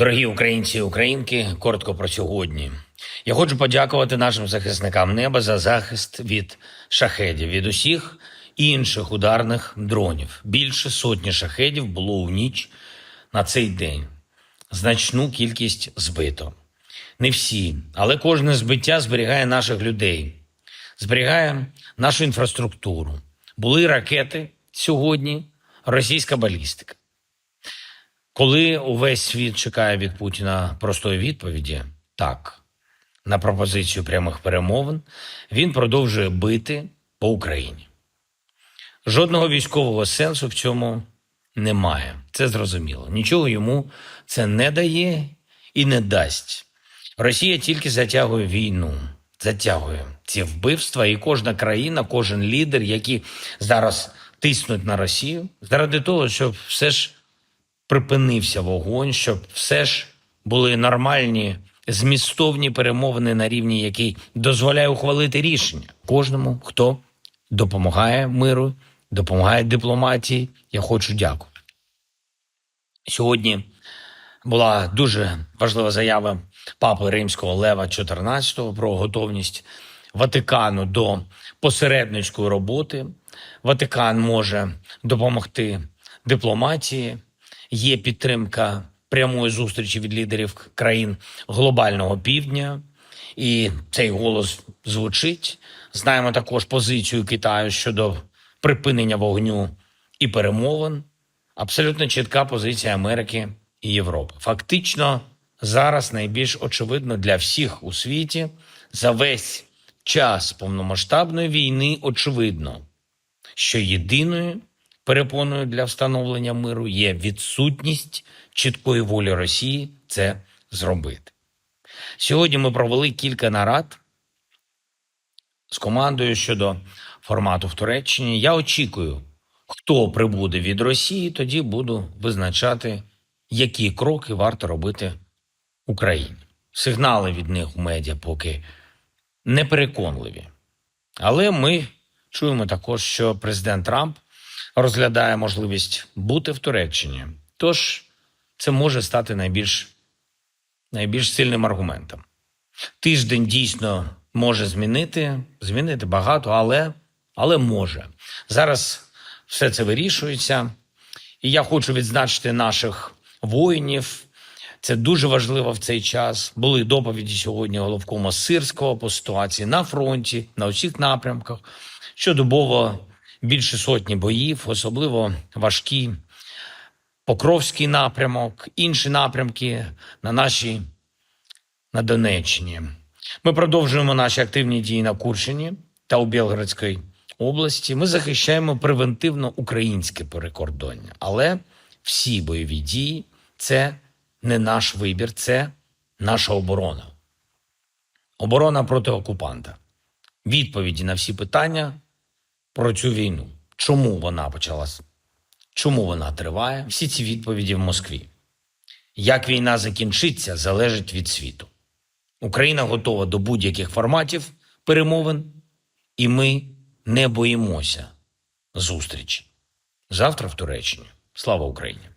Дорогі українці і українки, коротко про сьогодні. Я хочу подякувати нашим захисникам неба за захист від шахедів, від усіх інших ударних дронів. Більше сотні шахедів було у ніч на цей день. Значну кількість збито. Не всі, але кожне збиття зберігає наших людей, зберігає нашу інфраструктуру. Були ракети сьогодні, російська балістика. Коли увесь світ чекає від Путіна простої відповіді, так, на пропозицію прямих перемовин, він продовжує бити по Україні. Жодного військового сенсу в цьому немає. Це зрозуміло. Нічого йому це не дає і не дасть. Росія тільки затягує війну, затягує ці вбивства, і кожна країна, кожен лідер, які зараз тиснуть на Росію, заради того, щоб все ж припинився вогонь, щоб все ж були нормальні змістовні перемовини на рівні, який дозволяє ухвалити рішення кожному, хто допомагає миру, допомагає дипломатії. Я хочу дякувати. Сьогодні була дуже важлива заява папи Римського Лева XIV про готовність Ватикану до посередницької роботи. Ватикан може допомогти дипломатії. Є підтримка прямої зустрічі від лідерів країн глобального півдня, і цей голос звучить. Знаємо також позицію Китаю щодо припинення вогню і перемовин. Абсолютно чітка позиція Америки і Європи. Фактично, зараз найбільш очевидно для всіх у світі за весь час повномасштабної війни очевидно, що єдиною перепоною для встановлення миру є відсутність чіткої волі Росії це зробити. Сьогодні ми провели кілька нарад з командою щодо формату в Туреччині. Я очікую, хто прибуде від Росії, тоді буду визначати, які кроки варто робити Україні. Сигнали від них у медіа поки непереконливі. Але ми чуємо також, що президент Трамп розглядає можливість бути в Туреччині. Тож це може стати найбільш, найбільш сильним аргументом. Тиждень дійсно може змінити, змінити багато, але, але може. Зараз все це вирішується. І я хочу відзначити наших воїнів. Це дуже важливо в цей час. Були доповіді сьогодні головкома Сирського по ситуації на фронті, на усіх напрямках. Щодобово більше сотні боїв, особливо важкі. Покровський напрямок, інші напрямки на нашій на Донеччині. Ми продовжуємо наші активні дії на Курщині та у Білградській області. Ми захищаємо превентивно українське перекордоння, але всі бойові дії це не наш вибір, це наша оборона. Оборона проти окупанта. Відповіді на всі питання про цю війну. Чому вона почалась? Чому вона триває? Всі ці відповіді в Москві. Як війна закінчиться, залежить від світу. Україна готова до будь-яких форматів перемовин, і ми не боїмося зустрічі. Завтра в Туреччині. Слава Україні!